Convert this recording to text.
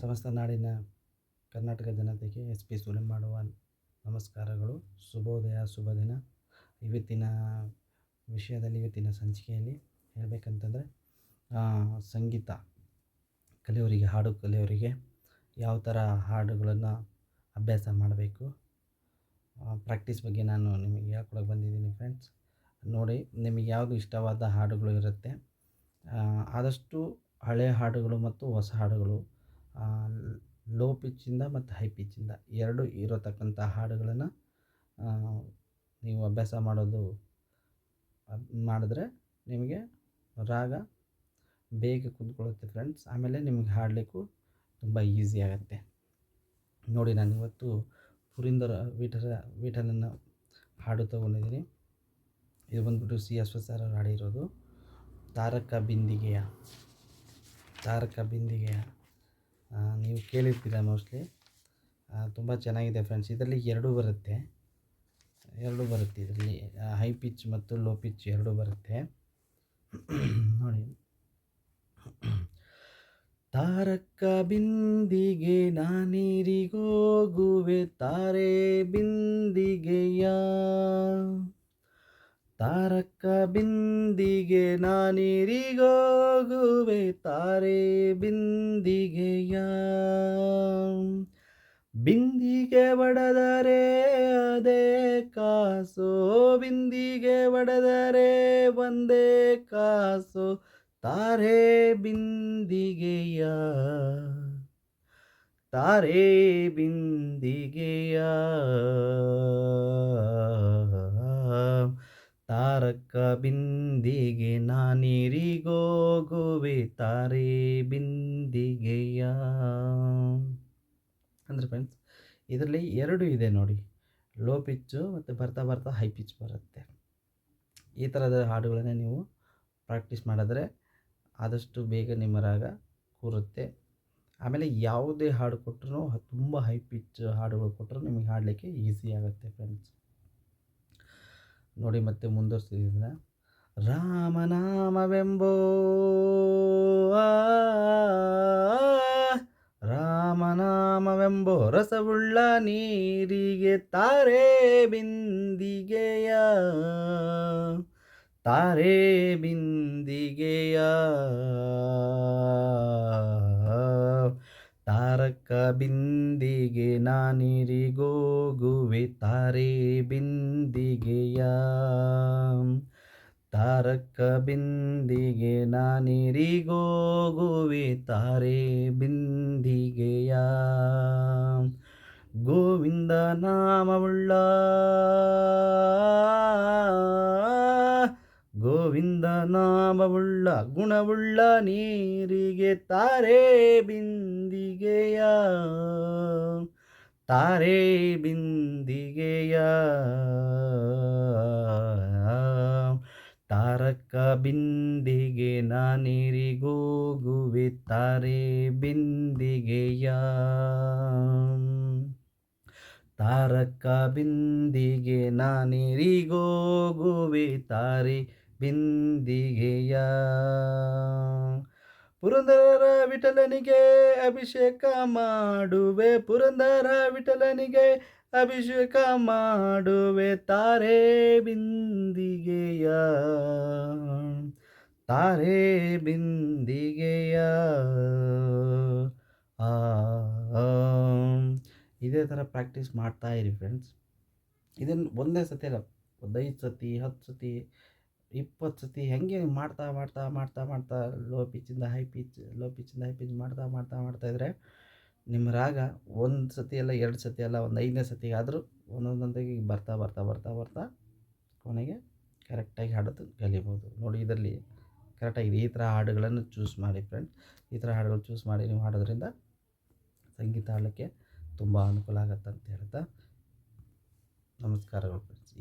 ಸಮಸ್ತ ನಾಡಿನ ಕರ್ನಾಟಕ ಜನತೆಗೆ ಎಸ್ ಪಿ ಸುಲಿಂ ಮಾಡುವ ನಮಸ್ಕಾರಗಳು. ಶುಭೋದಯ, ಶುಭ ದಿನ. ಇವತ್ತಿನ ವಿಷಯದಲ್ಲಿ, ಇವತ್ತಿನ ಸಂಚಿಕೆಯಲ್ಲಿ ಹೇಳಬೇಕಂತಂದರೆ ಸಂಗೀತ. ಕಲಿಯವರಿಗೆ ಹಾಡು ಕಲಿಯವರಿಗೆ ಯಾವ ಥರ ಹಾಡುಗಳನ್ನು ಅಭ್ಯಾಸ ಮಾಡಬೇಕು? ಪ್ರಾಕ್ಟೀಸ್ ಬಗ್ಗೆ ನಾನು ನಿಮಗೆ ಹೇಳ್ಕೊಳಕ್ಕೆ ಬಂದಿದ್ದೀನಿ ಫ್ರೆಂಡ್ಸ್ ನೋಡಿ, ನಿಮಗೆ ಯಾವುದು ಇಷ್ಟವಾದ ಹಾಡುಗಳು ಇರುತ್ತೆ ಆದಷ್ಟು ಹಳೆಯ ಹಾಡುಗಳು ಮತ್ತು ಹೊಸ ಹಾಡುಗಳು ಲೋ ಪಿಚ್ಚಿಂದ ಮತ್ತು ಹೈ ಪಿಚ್ಚಿಂದ ಎರಡು ಇರತಕ್ಕಂಥ ಹಾಡುಗಳನ್ನು ನೀವು ಅಭ್ಯಾಸ ಮಾಡೋದು ಮಾಡಿದ್ರೆ ನಿಮಗೆ ರಾಗ ಬೇಗ ಕುಂತ್ಕೊಳ್ಳುತ್ತೆ ಫ್ರೆಂಡ್ಸ್ ಆಮೇಲೆ ನಿಮಗೆ ಹಾಡಲಿಕ್ಕೂ ತುಂಬ ಈಸಿ ಆಗುತ್ತೆ. ನೋಡಿ ನಾನು ಇವತ್ತು ಪುರಿಂದರ ವೀಠರ ವೀಠನನ್ನು ಹಾಡು ತೊಗೊಂಡಿದ್ದೀನಿ. ಇದು ಬಂದ್ಬಿಟ್ಟು ಸಿ ಎಸ್ ಸರ್ ಹಾಡಿರೋದು ತಾರಕ ಬಿಂದಿಗೆಯ ತಾರಕ ಬಿಂದಿಗೆಯ. ನೀವು ಕೇಳಿರ್ತೀರ ಮೋಸ್ಟ್ಲಿ ತುಂಬ ಚೆನ್ನಾಗಿದೆ ಫ್ರೆಂಡ್ಸ್ ಇದರಲ್ಲಿ ಎರಡೂ ಬರುತ್ತೆ. ಎರಡೂ ಬರುತ್ತೆ ಇದರಲ್ಲಿ. ಹೈ ಪಿಚ್ ಮತ್ತು ಲೋ ಪಿಚ್ ಎರಡೂ ಬರುತ್ತೆ. ನೋಡಿ. ತಾರಕ ಬಿಂದಿಗೆ ನಾನೀರಿಗೋಗುವೆ, ತಾರೆ ಬಿಂದಿಗೆಯ. ತಾರಕ ಬಿಂದಿಗೆ ನಾನಿರಿಗೋಗುವೆ, ತಾರೆ ಬಿಂದಿಗೆಯ. ಬಿಂದಿಗೆ ಒಡೆದರೆ ಅದೇ ಕಾಸು, ಬಿಂದಿಗೆ ಒಡೆದರೆ ಒಂದೇ ಕಾಸು, ತಾರೆ ಬಿಂದಿಗೆಯ. ತಾರೆ ಬಿಂದಿಗೆಯ. ತಾರಕ ಬಿಂದಿಗೆ ನಾನಿರಿಗೋಗುವೆ ತಾರೆ ಬಿಂದಿಗೆಯ. ಅಂದರೆ ಫ್ರೆಂಡ್ಸ್ ಇದರಲ್ಲಿ ಎರಡು ಇದೆ ನೋಡಿ. ಲೋ ಪಿಚ್ಚು ಮತ್ತು ಬರ್ತಾ ಬರ್ತಾ ಹೈ ಪಿಚ್ ಬರುತ್ತೆ. ಈ ಥರದ ಹಾಡುಗಳನ್ನೇ ನೀವು ಪ್ರಾಕ್ಟೀಸ್ ಮಾಡಿದ್ರೆ ಆದಷ್ಟು ಬೇಗ ನಿಮ್ಮ ರಾಗ ಕೂರುತ್ತೆ. ಆಮೇಲೆ ಯಾವುದೇ ಹಾಡು ಕೊಟ್ಟರು ತುಂಬ ಹೈ ಪಿಚ್ ಹಾಡುಗಳು ಕೊಟ್ಟರು ನಿಮಗೆ ಹಾಡಲಿಕ್ಕೆ ಈಸಿ ಆಗುತ್ತೆ ಫ್ರೆಂಡ್ಸ್ ನೋಡಿ ಮತ್ತೆ ಮುಂದುವರ್ಸಿದ್ರೆ ರಾಮನಾಮವೆಂಬೋ ರಾಮನಾಮವೆಂಬೋ ರಸವುಳ್ಳ ನೀರಿಗೆ ತಾರೆ ಬಿಂದಿಗೆಯ ತಾರೆ ಬಿಂದಿಗೆಯ ತಾರಕ ಬಿಂದಿಗೆ ನಾನಿರಿಗೋಗುವೆ ತಾರೆ ಬಿಂದಿಗೆಯ ತಾರಕ ಬಿಂದಿಗೆ ನಾನಿರಿಗೋಗುವೆ ತಾರೆ ಬಿಂದಿಗೆಯ ಗೋವಿಂದ ನಾಮವುಳ್ಳ ಗೋವಿಂದ ನಾಮವುಳ್ಳ ಗುಣವುಳ್ಳ ನೀರಿಗೆ ತಾರೆ ಬಿಂದಿಗೆಯ ತಾರೆ ಬಿಂದಿಗೆಯ ತಾರಕ ಬಿಂದಿಗೆ ನಾನಿರಿಗೋಗುವೆ ತಾರೆ ಬಿಂದಿಗೆಯ. ತಾರಕ ಬಿಂದಿಗೆ ನಾನಿರಿಗೋಗುವೆ ತಾರೆ ಬಿಂದಿಗೆಯ. ಪುರಂದರ ವಿಠಲನಿಗೆ ಅಭಿಷೇಕ ಮಾಡುವೆ, ಪುರಂದರ ವಿಠಲನಿಗೆ ಅಭಿಷೇಕ ಮಾಡುವೆ ತಾರೆ ಬಿಂದಿಗೆಯ. ತಾರೆ ಬಿಂದಿಗೆಯ. ಇದೇ ಥರ ಪ್ರಾಕ್ಟೀಸ್ ಮಾಡ್ತಾ ಇರಿ ಫ್ರೆಂಡ್ಸ್ ಇದನ್ನು ಒಂದೇ ಸತಿ ಅಲ್ಲ, ಒಂದು ಐದು ಸತಿ, ಹತ್ತು ಸತಿ, ಇಪ್ಪತ್ತು ಸತಿ ಹೆಂಗೆ ಮಾಡ್ತಾ ಮಾಡ್ತಾ ಮಾಡ್ತಾ ಮಾಡ್ತಾ ಲೋ ಪಿಚ್ಚಿಂದ ಹೈ ಪಿಚ್ ಲೋ ಪಿಚ್ಚಿಂದ ಹೈ ಪಿಚ್ ಮಾಡ್ತಾ ಮಾಡ್ತಾ ಮಾಡ್ತಾ ಇದ್ದರೆ ನಿಮ್ಮ ರಾಗ ಒಂದು ಸತಿ ಅಲ್ಲ, ಎರಡು ಸತಿ ಅಲ್ಲ, ಒಂದು ಐದನೇ ಸತಿ ಆದರೂ ಒಂದೊಂದೊಂದಾಗಿ ಬರ್ತಾ ಬರ್ತಾ ಬರ್ತಾ ಬರ್ತಾ ಕೊನೆಗೆ ಕರೆಕ್ಟಾಗಿ ಹಾಡೋದು ಕಲಿಬೋದು ನೋಡಿ ಇದರಲ್ಲಿ ಕರೆಕ್ಟಾಗಿ ಈ ಥರ ಹಾಡುಗಳನ್ನು ಚೂಸ್ ಮಾಡಿ ಫ್ರೆಂಡ್ ಈ ಥರ ಹಾಡುಗಳು ಚೂಸ್ ಮಾಡಿ ನೀವು ಹಾಡೋದ್ರಿಂದ ಸಂಗೀತ ಹಾಡಲಿಕ್ಕೆ ತುಂಬ ಅನುಕೂಲ ಆಗುತ್ತೆ ಅಂತ ಹೇಳ್ತಾ ನಮಸ್ಕಾರಗಳು ಫ್ರೆಂಡ್ಸ್